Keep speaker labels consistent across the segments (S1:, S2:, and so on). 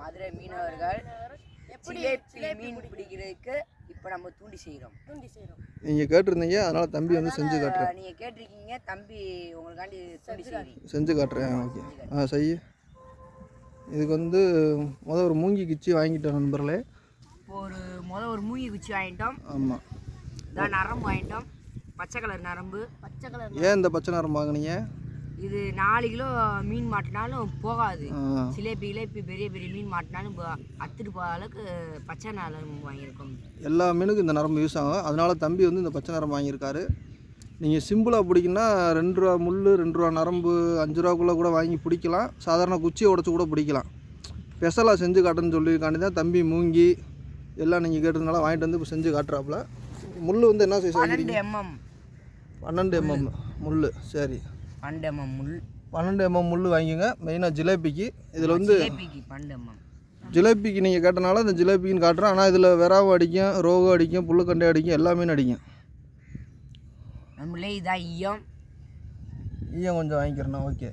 S1: மதுரை மீனவர்கள் ஜிலேபி மீன் பிடிக்கிறதுக்கு இப்போ நம்ம தூண்டி செய்கிறோம்
S2: தூண்டி செய்கிறோம்
S3: நீங்கள் கேட்டிருந்தீங்க அதனால் தம்பி வந்து செஞ்சு காட்டுறேன்.
S1: நீங்கள் கேட்டிருக்கீங்க தம்பி உங்களுக்காண்டி தூண்டி செய்கிறீங்க
S3: செஞ்சு காட்டுறேன் ஓகே. ஆ செய் இதுக்கு வந்து முதல் ஒரு மூங்கி கிச்சி வாங்கிட்டேன் நண்பர்களே.
S1: இப்போ ஒரு முத ஒரு மூங்கி குச்சி வாங்கிட்டோம்.
S3: ஆமாம்
S1: இதான் நரம்பு வாங்கிட்டோம். பச்சை கலர் நரம்பு.
S2: பச்சை கலர்
S3: ஏன் இந்த பச்சை நேரம் வாங்கினீங்க?
S1: இது நாலு கிலோ மீன் மாட்டினாலும் போகாது.
S3: ஆ,
S1: ஜிலேபி கிலேபி பெரிய பெரிய மீன் மாட்டினாலும் ப- அத்துட்டு போகிற அளவுக்கு பச்சை நரம்பு வாங்கியிருக்கோம்.
S3: எல்லா மீனுக்கும் இந்த நரம்பு யூஸ் ஆகும். அதனால தம்பி வந்து இந்த பச்சை நரம்பு வாங்கியிருக்காரு. நீங்கள் சிம்பிளாக பிடிக்குன்னா ரெண்டு ரூபா முள் ரெண்டு ரூபா நரம்பு அஞ்சு ரூபாக்குள்ளே கூட வாங்கி பிடிக்கலாம். சாதாரண குச்சியை உடச்சி கூட பிடிக்கலாம். ஸ்பெஷலாக செஞ்சு காட்டுன்னு சொல்லியிருக்காண்டி தான் தம்பி மூங்கி எல்லாம் நீங்கள் கேட்டதுனால வாங்கிட்டு வந்து இப்போ செஞ்சு காட்டுறாப்புல. முள் வந்து என்ன சைஸ்
S1: பன்னெண்டு எம்எம்
S3: பன்னெண்டு எம்எம் முள் சரி.
S1: பன்னெண்டு எம்எம் முள்.
S3: பன்னெண்டு எம்எம் முள் வாங்கிங்க மெயினாக ஜிலேபிக்கு. இதில் வந்து
S1: ஜிலேபிக்கு பன்னெண்டு எம்எம்
S3: ஜிலேபிக்கு நீங்கள் கேட்டனால இந்த ஜிலேபிக்குன்னு காட்டுறேன். ஆனால் இதில் வெறாவும் அடிக்கும் ரோகம் அடிக்கும் புல்லுக்கண்டை அடிக்கும் எல்லா மீனும் அடிக்கும்.
S1: நம்மளே இதான் ஈயம்.
S3: ஈயம் கொஞ்சம் வாங்கிக்கிறேண்ணா ஓகே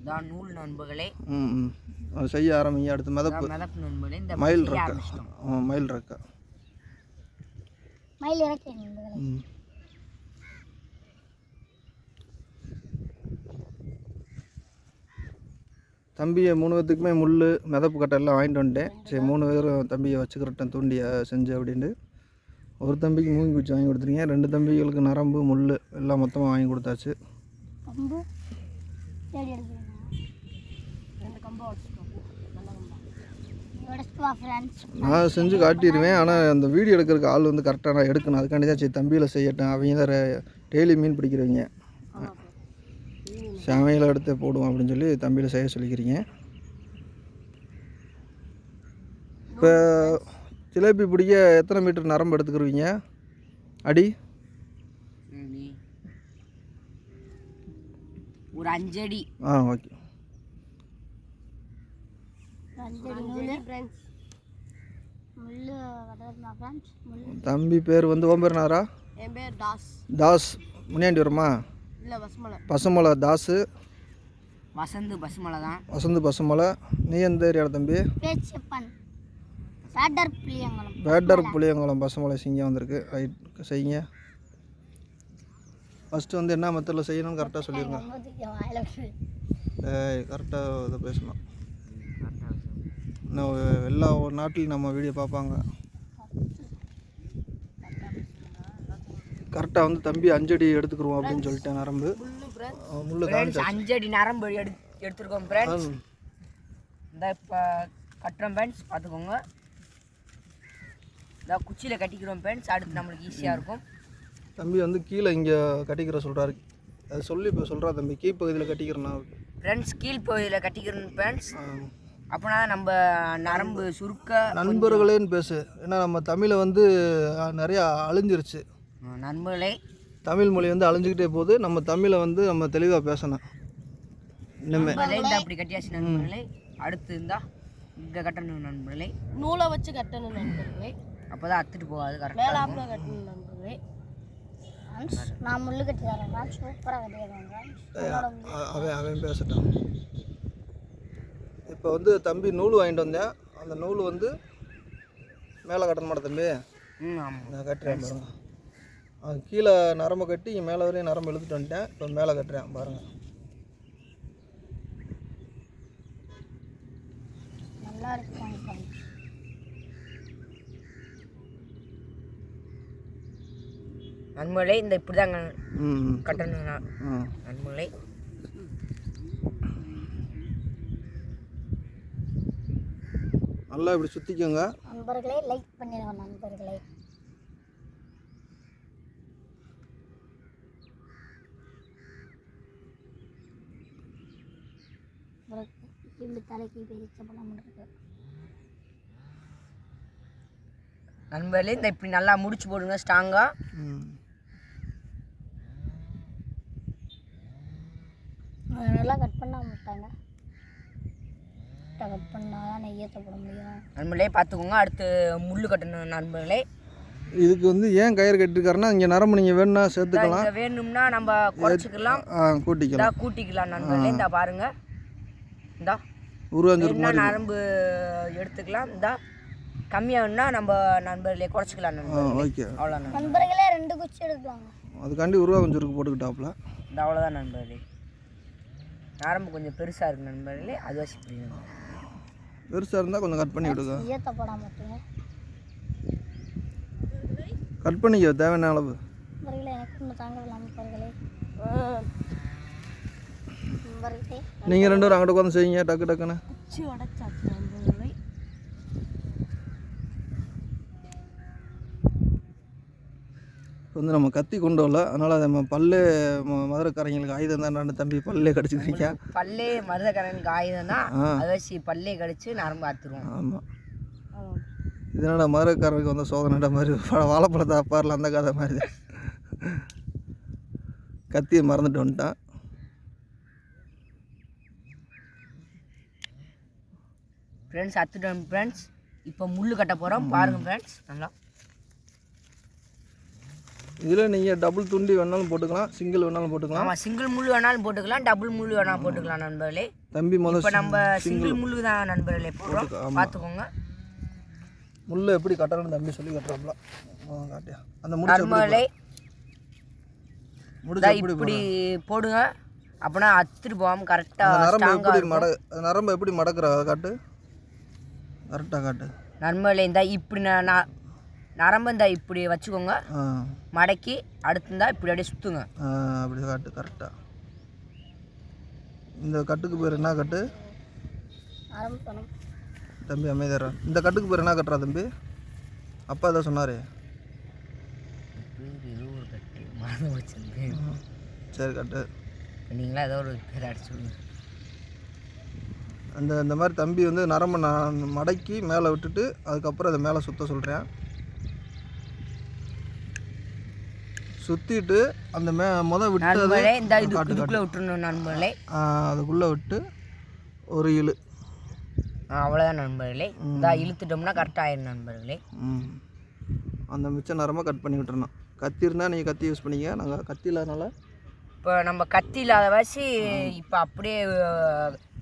S1: இதான் நூல் நண்பர்களே.
S3: ம் ம். செய்ய ஆரம்பிங்க. அடுத்து மிதப்பு.
S1: மிதப்பு நண்பர்களே. இந்த
S3: மயில் ரெக்கா மயில் ரெக்கா
S2: மயில் நண்பர்களே.
S3: ம். தம்பியை மூணு பேத்துக்குமே முள் மிதப்பு கட்டை எல்லாம் வாங்கிட்டு வந்துட்டேன். சரி மூணு பேரும் தம்பியை வச்சுக்கிறட்டேன் தூண்டியை செஞ்சு அப்படின்ட்டு. ஒரு தம்பிக்கு மூங்கி குச்சி வாங்கி கொடுத்துருங்க ரெண்டு தம்பிகளுக்கு நரம்பு முள் எல்லாம் மொத்தமாக வாங்கி கொடுத்தாச்சு. நான் செஞ்சு காட்டிடுவேன். ஆனால் அந்த வீடியோ எடுக்கிறதுக்கு ஆள் வந்து கரெக்டாக நான் எடுக்கணும். அதுக்காண்டி தான் சரி தம்பியில் செய்யட்டும். அவங்க தான் டெய்லி மீன் பிடிக்கிறவங்க. சமையல் எடுத்து போடுவோம் அப்படின்னு சொல்லி தம்பியில் செய்ய சொல்லிக்கிறீங்க. இப்போ ஜிலேபி பிடிக்க எத்தனை மீட்டர் நரம்பு எடுத்துக்கிருவீங்க? அடி.
S1: ஒரு அஞ்சடி.
S3: ஆ ஓகே. தம்பி பேர் வந்து ஓம்பேர்னாரா
S2: என் பேர் தாஸ்.
S3: தாஸ். முனியாண்டி வருமா?
S2: இல்லை
S3: பசுமலை. தாஸு
S1: வசந்து பசுமலை தான்.
S3: வசந்து பசுமலை. நீ எந்த ஏரியாவில் தம்பி?
S2: பேச்சப்பன் பேட்டர் புளியங்குளம்.
S3: வேட்டர் புளியங்குளம் பசுமலை சிங்கம் வந்திருக்கு. ரைட் செய்யுங்க. ஃபஸ்ட்டு வந்து என்ன மெத்தடில் செய்யணும்னு கரெக்டாக சொல்லிடுங்க ஏய் கரெக்டாக இதை பேசணும். இன்னும் எல்லா நாட்டிலையும் நம்ம வீடியோ பார்ப்பாங்க. கரெக்டாக வந்து தம்பி அஞ்சடி எடுத்துக்கிருவோம் அப்படின்னு சொல்லிட்டேன் நரம்பு.
S2: முள்ளு ஃப்ரெண்ட்ஸ்
S1: அஞ்சடி நரம்பு எடு எடுத்துருக்கோம் ஃப்ரெண்ட்ஸ்
S3: காமிச்சு
S1: இந்த இப்போ கட்டுறோம் ஃப்ரெண்ட்ஸ் பார்த்துக்கோங்க. இந்த குச்சியில் கட்டிக்கிறோம் ஃப்ரெண்ட்ஸ் அடுத்து நம்மளுக்கு ஈஸியாக இருக்கும்.
S3: தம்பி வந்து கீழே இங்கே கட்டிக்கிற சொல்கிறாரு அது சொல்லி இப்போ சொல்கிறா தம்பி கீழ்ப்பகுதியில் கட்டிக்கிறேண்ணா
S1: ஃப்ரெண்ட்ஸ் கீழ் பகுதியில் கட்டிக்கிறோம் ஃப்ரெண்ட்ஸ்
S3: ஆ.
S1: அப்போனா நம்ம நரம்பு சுருக்க
S3: நண்பர்களேன்னு பேசு. ஏன்னா நம்ம தமிழை வந்து நிறையா அழிஞ்சிருச்சு.
S1: நண்பர்களே.
S3: தமிழ் மொழி வந்து அழிஞ்சுக்கிட்டே போகுது. நம்ம தமிழை வந்து நம்ம தெளிவாக பேசணும்.
S1: இந்த அப்படி கட்டியாச்சு நண்பர்களே. அடுத்து இருந்தா இங்கே கட்டணும் நண்பர்களே.
S2: நூலை வச்சு கட்டணும் நண்பர்களே.
S1: அப்போ தான் அத்துட்டு போகாது கரெக்டாக
S2: கட்டணும் நண்பர்களே. நான் முள்ளு கட்டி தரேன். சூப்பராக கட்டி
S3: அவன் அவன் பேசட்டான் இப்போ வந்து தம்பி நூல் வாங்கிட்டு வந்தேன். அந்த நூல் வந்து மேலே கட்டணும் தம்பி?
S1: ம் ஆமாம்
S3: நான் கட்டுறேன் பாருங்க. கீழே நரம்பு கட்டி மேலே வரையும் நரம்பு இழுத்துட்டு வந்துட்டேன். இப்போ மேலே கட்டுறேன் பாருங்கள்
S2: நல்லா இருக்கும்
S1: நண்பர்களே இந்த இப்படி தாங்க
S3: ம் ம்.
S1: கட்டணும் ந-
S3: ம்
S1: நண்பர்களே
S3: நல்லா இப்படி சுற்றிக்கோங்க
S2: நண்பர்களே லைக் பண்ணிடுங்க நண்பர்களே. இப்படி தலைக்கு பெரிய படம் இருக்கு
S1: நண்பர்களே இந்த இப்படி நல்லா முடிச்சு போடுங்க ஸ்ட்ராங்காக
S2: நல்லா கட் பண்ண மாட்டாங்க கட் பண்ணால் தான் நெய்யத்தை போட முடியும்.
S1: நண்பர்களே பார்த்துக்கோங்க அடுத்து முள் கட்டணும் நண்பர்களே.
S3: இதுக்கு வந்து ஏன் கயிறு கட்டிருக்காருன்னா இங்கே நரம்பு நீங்கள் வேணும்னா சேர்த்துக்கலாம்.
S1: வேணும்னா நம்ம குறைச்சிக்கலாம்.
S3: கூட்டிக்கலாம்.
S1: இதா கூட்டிக்கலாம் நண்பர்களே இந்த பாருங்க. இந்தா. என்ன நரம்பு எடுத்துக்கலாம். இந்தா. கம்மியாகனா நம்ம நண்பர்களே குறைச்சிக்கலாம்
S3: ஓகே.
S1: அவ்வளோ நண்பர்
S2: நண்பர்களே ரெண்டு குச்சி எடுக்கலாங்க
S3: அதுக்காண்டி உருவாஞ்சிருக்கு போட்டுக்கிட்டாப்புல.
S1: இந்த அவ்வளோதான் நண்பர்களே. நரம்பு கொஞ்சம் பெருசாக இருக்கு நண்பர்களே. அது வச்சு
S3: பெருசாக இருந்தால் கொஞ்சம் கட் பண்ணி விடுங்க. கட் பண்ணிக்க தேவையான அளவு.
S2: நண்பர்களே எனக்கு தாங்க நண்பர்களே
S3: நீங்கள் ரெண்டு பேரும் அங்கிட்ட உட்காந்து செய்யுங்க டக்கு டக்குன்னு. வந்து நம்ம கத்தி கொண்டு வரல. அதனால் நம்ம பல்லே மதுரைக்காரங்களுக்கு ஆயுதம் தான். தம்பி பல்லே கடிச்சிக்கிறீங்க
S1: பல்லே மருதக்கரனுக்கு ஆயுதம் தான். அதை வச்சு பல்லே கடிச்சு நரம்பு ஆத்துருவோம்.
S3: ஆமாம் இதனோட மதுரைக்காரருக்கு வந்த சோதனைட மாதிரி பழ- வாழைப்பழத்தை அப்பாரில் அந்த கதை மாதிரி. தான். கத்தியை மறந்துட்டு வந்துட்டான்.
S1: ஃப்ரெண்ட்ஸ் அத்துட்டோம் ஃப்ரெண்ட்ஸ் இப்போ முள்ளு கட்ட போகிறோம் பாருங்க ஃப்ரெண்ட்ஸ் நல்லா.
S3: இதில் நீங்கள் டபுள் துண்டி வேணாலும் போட்டுக்கலாம் சிங்கிள் வேணாலும் போட்டுக்கலாம்.
S1: ஆமாம் சிங்கிள் முள்ளு வேணாலும் போட்டுக்கலாம் டபுள் முள்ளு வேணாலும் போட்டுக்கலாம் நண்பர்களே.
S3: தம்பி முதல்
S1: இப்போ நம்ம சிங்கிள் முள்ளு தான் நண்பர்களே போடுறோம். பார்த்துக்கோங்க.
S3: முள்ளை எப்படி கட்டணும்னு தம்பி சொல்லி கட்டுறாப்புல. ஆ, காட்டியா அந்த
S1: நண்பர்களே இப்படி போடுங்க. அப்படின்னா அத்துட்டு போகாமல் கரெக்டாக
S3: நரம்பு எப்படி மட நரம்பை எப்படி மடக்கிற? காட்டு. கரெக்டாக காட்டு.
S1: நண்பர்களே இந்த இப்படி ந- ந- நரம்பு இந்த இப்படி வச்சுக்கோங்க. மடக்கி அடுத்து இருந்தால் இப்படி அப்படியே சுற்றுங்க
S3: அப்படி காட்டு கரெக்டாக இந்த கட்டுக்கு பேர் என்ன கட்டு? தம்பி அமைதியாரா இந்த கட்டுக்கு பேர் என்ன கட்டுறா தம்பி? அப்பா ஏதோ சொன்னார். சரி கட்டு.
S1: நீங்களா ஏதோ ஒரு பேர் அடிச்சு விடுங்க
S3: அந்த இந்த மாதிரி தம்பி வந்து நரம்பை நான் மடக்கி மேலே விட்டுட்டு அதுக்கப்புறம் அதை மேலே சுத்த சொல்கிறேன் சுற்றிட்டு அந்த மே முத
S1: நண்பர்களே இந்த இதுக்குள்ளே விட்டுருணும் நண்பர்களே.
S3: அதுக்குள்ளே விட்டு ஒரு இழு.
S1: அவ்வளோதான் நண்பர்களே. இந்த இழுத்துட்டோம்னா கரெக்டாக ஆயிரும் நண்பர்களே.
S3: ம். அந்த மிச்ச நேரமாக கட் பண்ணி விட்டுறணும். கத்தி இருந்தால் நீங்கள் கத்தி யூஸ் பண்ணிக்க நாங்கள் கத்தி இல்லாதனால
S1: இப்போ நம்ம கத்தி இல்லாத வாசி இப்போ அப்படியே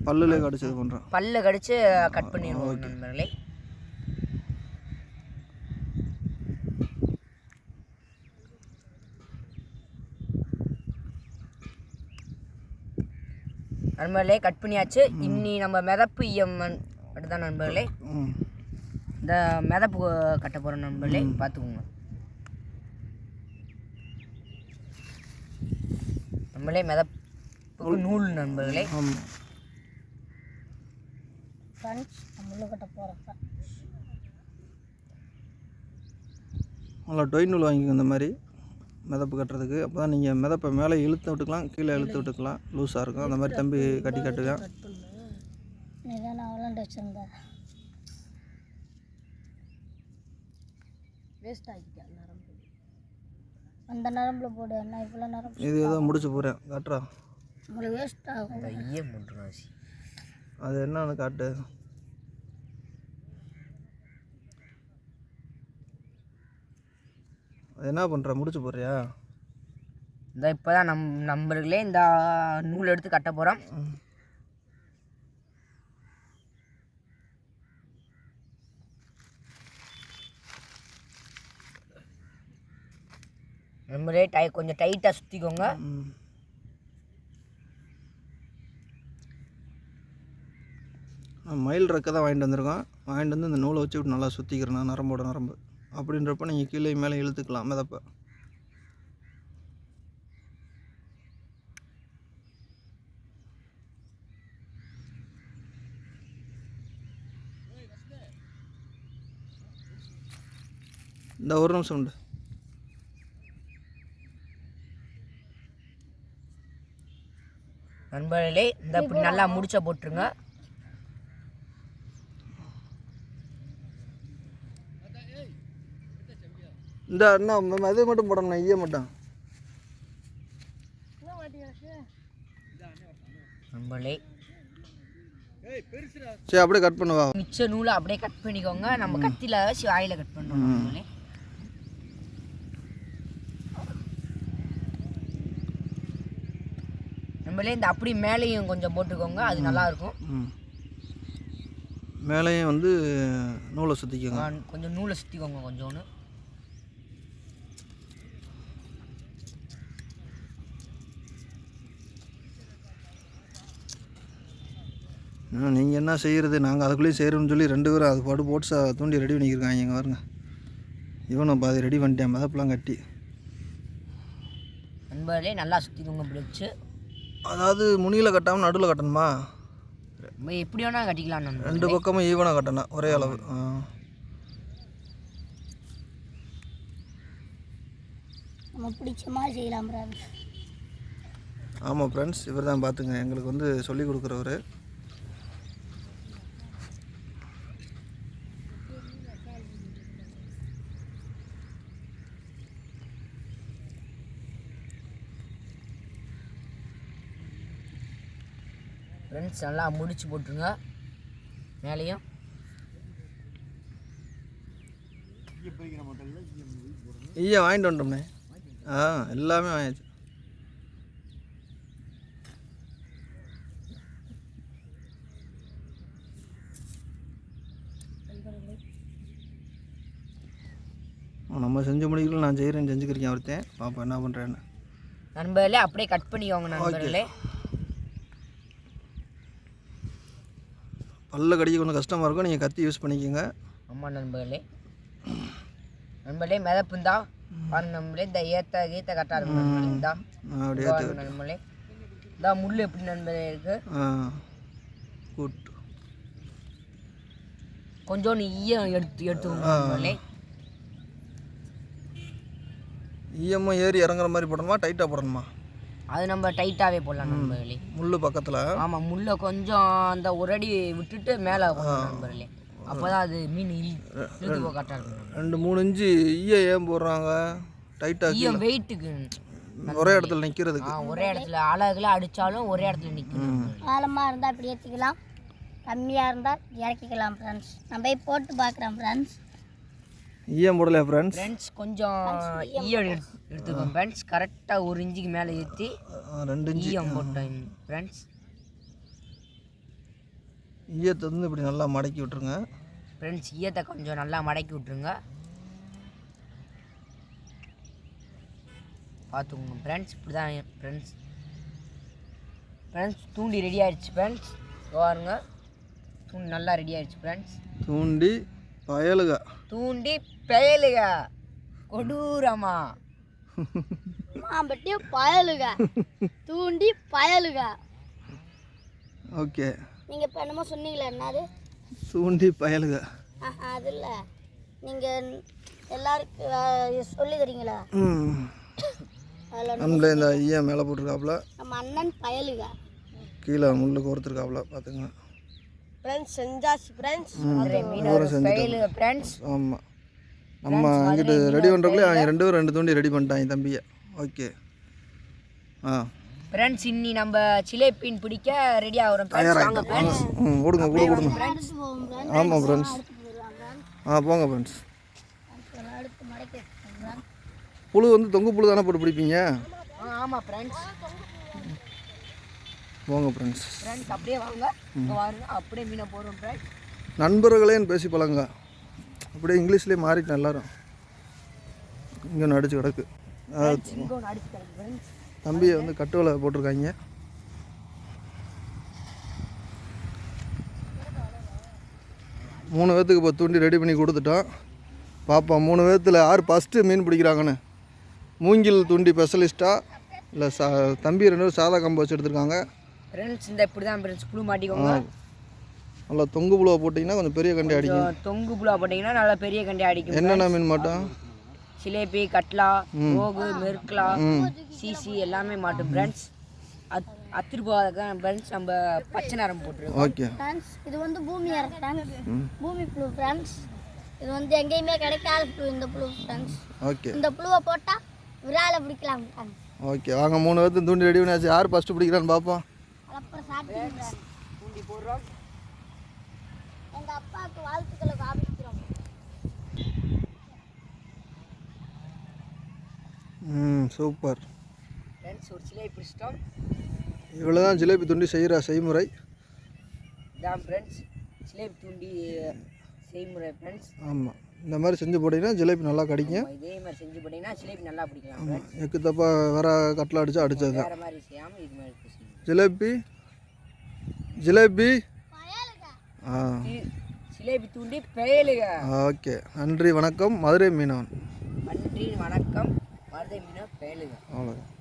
S3: பல்லுலே கடிச்சது பண்ணுறோம்
S1: பல்ல கடிச்சு கட் பண்ணிடுவோம் நண்பர்களே. நண்பர்களே கட் பண்ணியாச்சு. இன்னி நம்ம மிதப்பு இஎம்என் தான் நண்பர்களே. இந்த மிதப்பு கட்ட போகிற நண்பர்களே. பார்த்துக்கோங்க. நம்மளே மிதப்புக்கு நூல் நண்பர்களே.
S2: ஃப்ரெண்ட்ஸ் நான் முள்ளு கட்ட போகிறேன்
S3: நல்லா டொய் நூல் வாங்கிக்கோங்க இந்த மாதிரி மிதப்பு கட்டுறதுக்கு. அப்போ தான் நீங்கள் மிதப்பை மேலே இழுத்து விட்டுக்கலாம் கீழே இழுத்து விட்டுக்கலாம். லூஸாக இருக்கும். அந்த மாதிரி தம்பி கட்டி கட்டுவேன்.
S2: நீ தான் நான் விளாண்டு வச்சுருந்தேன் வேஸ்ட் ஆகிட்டேன் நரம்பு. அந்த நரம்பில் போடு என்ன இவ்வளோ நரம்பு
S3: இது ஏதோ முடிச்சு போகிறேன் காட்டுறா.
S2: உங்களுக்கு வேஸ்ட் ஆகும்.
S1: ஐயே முன்றாசி
S3: அது என்னன்னு காட்டு. அது என்ன பண்ணுற முடிச்சு போடுறியா?
S1: இந்த இப்போ தான் நம் நண்பர்களே இந்த நூல் எடுத்து கட்ட போகிறோம் நண்பரே டை கொஞ்சம் டைட்டாக சுற்றிக்கோங்க
S3: நான் மயில் ரெக்கை தான் வாங்கிட்டு வந்திருக்கோம். வாங்கிட்டு வந்து இந்த நூலை வச்சு விட்டு நல்லா சுற்றிக்கிறேன் நான் நரம்போட நரம்பு. அப்படின்றப்ப நீங்கள் கீழே மேலே இழுத்துக்கலாம் மிதப்பை. இந்த ஒரு நிமிஷம் உண்டு.
S1: நண்பர்களே இந்த இப்படி நல்லா முடிச்ச போட்டுருங்க.
S3: இந்த என்ன இது மட்டும் போடணும் ஈய மட்டும். சரி அப்படியே கட் பண்ணுவா
S1: மிச்ச நூலை அப்படியே கட் பண்ணிக்கோங்க. நம்ம கத்தியில் வச்சு வாயில் கட் பண்ணுறோம் நம்மளே. இந்த அப்படி மேலேயும் கொஞ்சம் போட்டுக்கோங்க. அது நல்லா இருக்கும்
S3: மேலேயும் வந்து நூலை சுற்றிக்கோங்க
S1: கொஞ்சம் நூலை சுற்றிக்கோங்க கொஞ்சோன்னு.
S3: நீங்கள் என்ன செய்கிறது நாங்கள் அதுக்குள்ளேயே செய்கிறோம்னு சொல்லி ரெண்டு பேரும் அது பாட்டு போட்டு சா தூண்டி ரெடி பண்ணிக்கிருக்காங்க இங்கே பாருங்க. இவனை பாதி ரெடி பண்ணிட்டேன் மதப்பெல்லாம் கட்டி.
S1: நண்பர்களே நல்லா சுற்றிக்கோங்க பிடிச்சு
S3: அதாவது முனியில் கட்டாமல் நடுவில் கட்டணுமா?
S1: எப்படி வேணால் கட்டிக்கலாம்
S3: ரெண்டு பக்கமும் ஈவனாக கட்டணும் ஒரே அளவு. ஆ.
S2: நம்ம பிடிச்ச மாதிரி செய்யலாம்
S3: ஆமாம் ஃப்ரெண்ட்ஸ் இவர் தான் பார்த்துங்க எங்களுக்கு வந்து சொல்லி கொடுக்குறவர்.
S1: ஃப்ரெண்ட்ஸ் நல்லா முடிச்சு போட்டுருங்க. மேலேயும்.
S3: ஈயா வாங்கிட்டு வந்துட்டோம்னே ஆ எல்லாமே வாங்கியாச்சு. நம்ம செஞ்சு முடிக்கல நான் செய்கிறேன் செஞ்சுக்கிறேன் ஒருத்தன். பாப்பா என்ன பண்ணுறேன்னு
S1: நண்பர்களே அப்படியே கட் பண்ணிக்கோங்க நண்பர்களே.
S3: பல்ல கடிக்க கொஞ்சம் கஷ்டமாக இருக்கும். நீங்கள் கத்தி யூஸ் பண்ணிக்கோங்க.
S1: ஆமாம் நண்பர்களே. நண்பர்களே மிதப்புந்தா? பாருங்க நண்பர்களே இந்த ஏத்த கீத்த கரெக்டாக இருக்கும் நண்பர்களே
S3: அப்படியே
S1: நண்பர்களே. இந்தா முள் எப்படி நண்பர்களே இருக்கு?
S3: ஆ குட்
S1: கொஞ்சோண்டு ஈயம் எடுத்து எடுத்துக்கோங்க நண்பர்களே.
S3: ஈஎம்ஐ ஏறி இறங்குற மாதிரி போடணுமா? டைட்டாக போடணுமா?
S1: அது நம்ம டைட்டாகவே போடலாம் நண்பர்களே.
S3: முள் பக்கத்தில்?
S1: ஆமாம் முள்ளை கொஞ்சம் அந்த ஒரு அடி விட்டுட்டு மேலே போடணும் நண்பர்களே. அப்போ தான் அது மீன் இழு இழுத்து போக கரெக்டாக இருக்கும்
S3: ரெண்டு மூணு இன்ச்சு ஈய ஏன் போடுறாங்க? டைட்டாக
S1: ஈயம் வெயிட்டுக்கு
S3: ஒரே இடத்துல நிற்கிறதுக்கு
S1: ஒரே இடத்துல அழகுல அடித்தாலும் ஒரே இடத்துல நிற்கும்
S2: ஆழமாக இருந்தால் இப்படி ஏற்றிக்கலாம் கம்மியாக இருந்தால் இறக்கிக்கலாம் ஃப்ரெண்ட்ஸ் நான் போய் போட்டு பார்க்குறேன் ஃப்ரெண்ட்ஸ்
S3: ஈயம் போடலையா ஃப்ரெண்ட்ஸ்
S1: ஃப்ரெண்ட்ஸ் கொஞ்சம் ஈயம் எடுத்து எடுத்துக்கோங்க ஃப்ரெண்ட்ஸ் கரெக்டாக ஒரு இன்ச்சுக்கு மேலே ஏற்றி
S3: ரெண்டு இன்ச்சு
S1: ஈயம் போட்டேன் ஃப்ரெண்ட்ஸ்
S3: ஈயத்தை வந்து இப்படி நல்லா மடக்கி விட்டுருங்க.
S1: ஃப்ரெண்ட்ஸ் ஈயத்தை கொஞ்சம் நல்லா மடக்கி விட்ருங்க பார்த்துக்கோங்க ஃப்ரெண்ட்ஸ் இப்படி தான் ஃப்ரெண்ட்ஸ் ஃப்ரெண்ட்ஸ் தூண்டி ரெடி ஆயிடுச்சு ஃப்ரெண்ட்ஸ் பாருங்க. தூண்டி நல்லா ரெடி ஆயிடுச்சு ஃப்ரெண்ட்ஸ்
S3: தூண்டி பயலுக.
S1: தூண்டி பெயலுக. கொடூரமா.
S2: மாம்பட்டி பயலுக. தூண்டி பயலுக.
S3: ஓகே.
S2: நீங்கள் இப்போ என்னமோ சொன்னீங்களே என்னது?
S3: தூண்டி பயலுக.
S2: அது இல்லை. நீங்கள் எல்லாருக்கும் சொல்லி தரீங்களா?
S3: நம்மளே இந்த ஈயம் மேலே போட்டிருக்காப்புல
S2: நம்ம அண்ணன் பயலுக.
S3: கீழே முள்ளு கோர்த்துருக்காப்புல பார்த்துங்க
S2: ஃப்ரெண்ட்ஸ் செஞ்சாச்சு ஃப்ரெண்ட்ஸ்
S1: ஃப்ரெண்ட்ஸ்
S3: ஆமாம் நம்ம அங்கிட்டு ரெடி பண்ணுறக்குள்ளே அவங்க ரெண்டு பேரும் ரெண்டு தூண்டி ரெடி பண்ணிட்டாங்க தம்பியை. ஓகே ஆ.
S1: ஃப்ரெண்ட்ஸ் இன்னி நம்ம சிலேப்பின் பிடிக்க ரெடி ஆகிறோம். ஃப்ரெண்ட்ஸ்
S3: ம் கொடுங்க கூட கொடுங்க ஆமாம் ஃப்ரெண்ட்ஸ் ஆ போங்க ஃப்ரெண்ட்ஸ். புழு வந்து தொங்கு புழு தானே போட்டு பிடிப்பீங்க?
S1: ஆமாம் ஃப்ரெண்ட்ஸ்
S3: போங்க ஃப்ரெண்ட்ஸ்
S1: ஃப்ரெண்ட்ஸ் அப்படியே வாங்க. வாருங்க அப்படியே மீனை போடுறோம் ஃப்ரெண்ட்ஸ்
S3: நண்பர்களேன்னு பேசி பழங்க அப்படியே இங்கிலீஷ்லேயே மாறிட்டேன் எல்லாரும். இங்கே நடிச்சு கிடக்கு.
S1: ஒன்று அடிச்சு தரேன் ஃப்ரெண்ட்ஸ்
S3: தம்பியை வந்து கட்டுவலை போட்டிருக்காங்க. மூணு பேர்த்துக்கு இப்போ தூண்டி ரெடி பண்ணி கொடுத்துட்டோம். பார்ப்போம் மூணு பேர்த்தில் யார் ஃபஸ்ட்டு மீன் பிடிக்கிறாங்கன்னு? மூங்கில் தூண்டி ஸ்பெஷலிஸ்ட்டா இல்லை சா தம்பி ரெண்டு சாதா கம்பு வச்சு எடுத்திருக்காங்க.
S1: ஃப்ரெண்ட்ஸ் இந்த இப்படி தான் ஃப்ரெண்ட்ஸ் புழு மாட்டிக்கோங்க
S3: நல்லா தொங்கு புழுவை போட்டிங்கன்னா கொஞ்சம் பெரிய கண்டி அடிக்கும்.
S1: தொங்கு புழா போட்டிங்கன்னா நல்லா பெரிய கண்டி அடிக்கும்.
S3: என்னென்ன மீன் மாட்டோம்
S1: சிலேபி கட்லா ரோகு மெர்க்லா சிசி எல்லாமே மாட்டும். ஃப்ரெண்ட்ஸ் அத் அத்திரு போகாத ஃப்ரெண்ட்ஸ் நம்ம பச்சை நேரம் போட்டுருக்கோம்.
S3: ஓகே.
S2: ஃப்ரெண்ட்ஸ் இது வந்து பூமி ஃப்ரெண்ட்ஸ் பூமி புழு. ஃப்ரெண்ட்ஸ் இது வந்து எங்கேயுமே கிடைக்காத புழு இந்த புழு. Friends
S3: okay.
S2: இந்த புழுவை போட்டால் விரால பிடிக்கலாம்.
S3: ஓகே. வாங்க மூணு பேர்த்து தூண்டி ரெடி பண்ணியாச்சு யார் ஃபஸ்ட்டு பிடிக்கிறான்னு பார்ப்போம்
S2: அப்புறம் சாப்பிட்டு
S1: தூண்டி போடுறோம்.
S2: எங்கள் அப்பாவுக்கு வாழ்த்துக்களை காமிக்கிறோம்.
S3: ம் சூப்பர்.
S1: ஃப்ரெண்ட்ஸ் ஒரு சிலை பிடிச்சிட்டோம்.
S3: இவ்வளோ தான் ஜிலேபி துண்டி செய்கிற செய்முறை.
S1: இதான் ஃப்ரெண்ட்ஸ் ஜிலேபி தூண்டி செய்முறை ஃப்ரெண்ட்ஸ்
S3: ஆமாம் இந்த மாதிரி செஞ்சு போட்டிங்கன்னா ஜிலேபி நல்லா கிடைக்கும்.
S1: இதே மாதிரி செஞ்சு போட்டிங்கன்னா ஜிலேபி நல்லா பிடிக்கலாம்
S3: எக்கு தப்பா வேற கட்டில் அடிச்சா அடிச்சது தான்
S1: வேறு மாதிரி செய்யாமல் இது மாதிரி
S3: ஜிலேபி ஜிலேபி. ஆ.
S1: ஜிலேபி தூண்டி பெயலுக.
S3: ஓகே. நன்றி வணக்கம். மதுரை மீனவன்.
S1: நன்றி வணக்கம். மருதை மீன பெயலுக.
S3: அவ்வளோதான்